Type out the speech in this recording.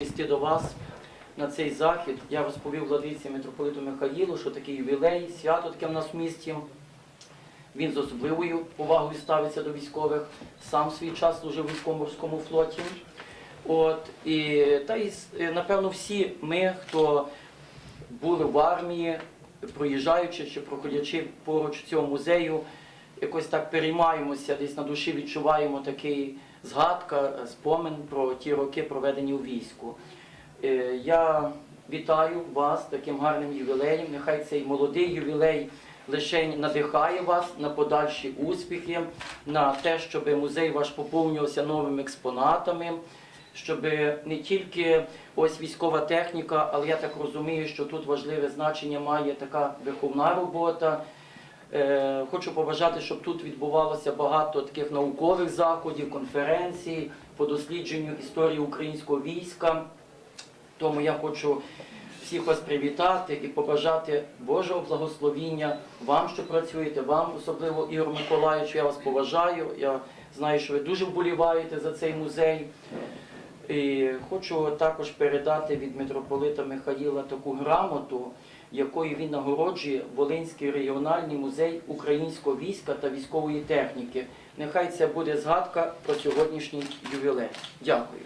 Вести до вас на цей захід. Я розповів владиці митрополиту Михаїлу, що таке ювілей, свято таке в нас в місті. Він з особливою повагою ставиться до військових, сам свій час служив у військово-морському флоті. От, і, та й, е, напевно, всі ми, хто були в армії, проїжджаючи чи проходячи поруч цього музею, якось так переймаємося, десь на душі відчуваємо такий згадка, спомин про ті роки, проведені у війську. Е, Я вітаю вас таким гарним ювілеєм. Нехай цей молодий ювілей лише надихає вас на подальші успіхи, на те, щоб музей ваш поповнювався новими експонатами, щоб не тільки ось військова техніка, але я так розумію, що тут важливе значення має така виховна робота. Е, Хочу побажати, щоб тут відбувалося багато таких наукових заходів, конференцій по дослідженню історії українського війська. Тому я хочу всіх вас привітати і побажати Божого благословіння вам, що працюєте, вам, особливо Ігор Миколаївич, я вас поважаю. Я знаю, що ви дуже вболіваєте за цей музей. І хочу також передати від митрополита Михаїла таку грамоту, якою він нагороджує Волинський регіональний музей українського війська та військової техніки. Нехай це буде згадка про сьогоднішній ювілей. Дякую.